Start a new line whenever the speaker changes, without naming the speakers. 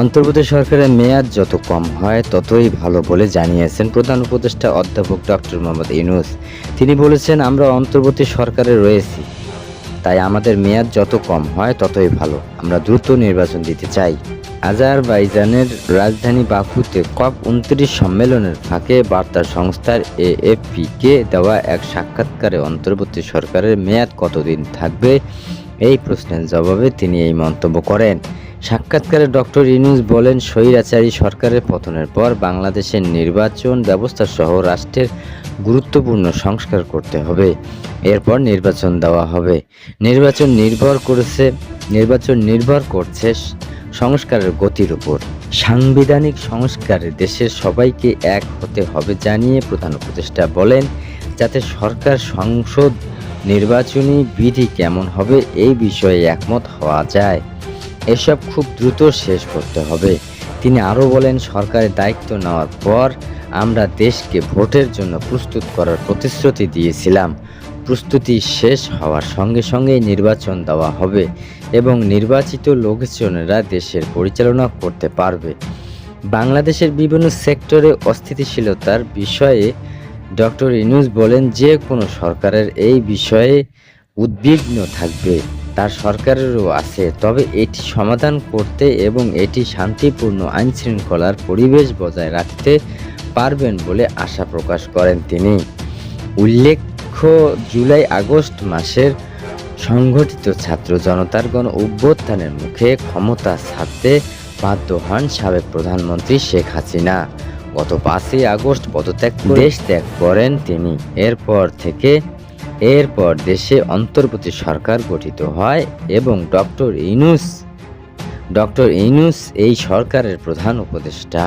অন্তর্বর্তী সরকারের মেয়াদ যত কম হয়, ততই ভালো বলে জানিয়েছেন প্রধান উপদেষ্টা অধ্যাপক ডক্টর মোহাম্মদ ইউনুস। তিনি বলেছেন, আমরা অন্তর্বর্তী সরকারে রয়েছি। তাই আমাদের মেয়াদ যত কম হয়, ততই ভালো। আমরা দ্রুত নির্বাচন দিতে চাই। আজারবাইজানের রাজধানী বাকুতে কপ উনত্রিশ সম্মেলনের ফাঁকে বার্তা সংস্থার এএফপিকে দেওয়া এক সাক্ষাৎকারে অন্তর্বর্তী সরকারের মেয়াদ কতদিন থাকবে, এই প্রশ্নের জবাবে তিনি এই মন্তব্য করেন। সাক্ষাৎকারে ডক্টর ইউনুস বলেন, স্বৈরাচারী সরকারের পতনের পর বাংলাদেশের নির্বাচন ব্যবস্থা সহ রাষ্ট্রের গুরুত্বপূর্ণ সংস্কার করতে হবে। এরপর নির্বাচন দেওয়া হবে। নির্বাচন নির্ভর করেছে, নির্বাচন নির্ভর করছে সংস্কারের গতির উপর। সাংবিধানিক সংস্কারে দেশের সবাইকে এক হতে হবে জানিয়ে প্রধান উপদেষ্টা বলেন, যাতে সরকার, সংসদ, নির্বাচনী বিধি কেমন হবে এই বিষয়ে একমত হওয়া যায়। এসব খুব দ্রুত শেষ করতে হবে। তিনি আরও বলেন, সরকারের দায়িত্ব নেওয়ার পর আমরা দেশকে ভোটের জন্য প্রস্তুত করার প্রতিশ্রুতি দিয়েছিলাম। প্রস্তুতি শেষ হওয়ার সঙ্গে সঙ্গেই নির্বাচন দেওয়া হবে এবং নির্বাচিত লোকজনেরা দেশের পরিচালনা করতে পারবে। বাংলাদেশের বিভিন্ন সেক্টরে অস্থিতিশীলতার বিষয়ে ডক্টর ইনুস বলেন, যে কোনো সরকারের এই বিষয়ে উদ্বিগ্ন থাকবে। তার সরকারেরও আছে। তবে এটি সমাধান করতে এবং এটি শান্তিপূর্ণ আইন শৃঙ্খলার পরিবেশ বজায় রাখতে পারবেন বলে আশা প্রকাশ করেন তিনি। উল্লেখ্য জুলাই আগস্ট মাসের সংগঠিত ছাত্র জনতার গণ অভ্যুত্থানের মুখে ক্ষমতা ছাড়তে বাধ্য হন সাবেক প্রধানমন্ত্রী শেখ হাসিনা। গত পাঁচই আগস্ট পদত্যাগ করে দেশ ত্যাগ করেন তিনি। এরপর থেকে এরপর দেশে অন্তর্বর্তী সরকার গঠিত হয় এবং ডক্টর ইনুস ডক্টর ইনুস এই সরকারের প্রধান উপদেষ্টা।